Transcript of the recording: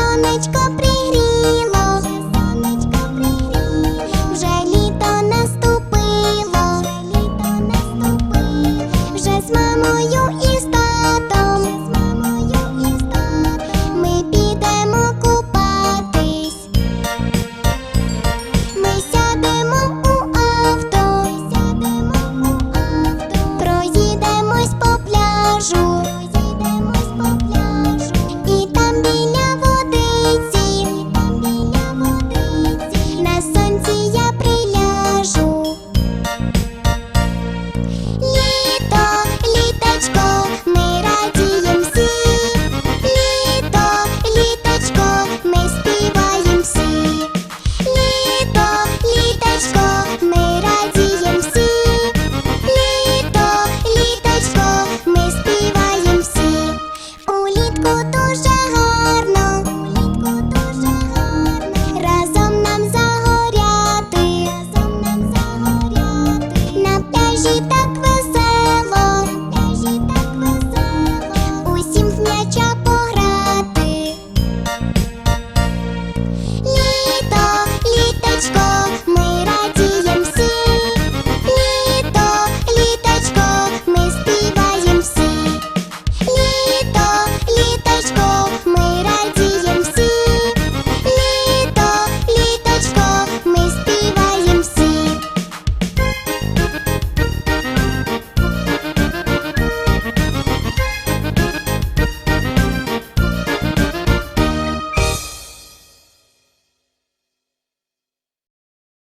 сонечко при Visita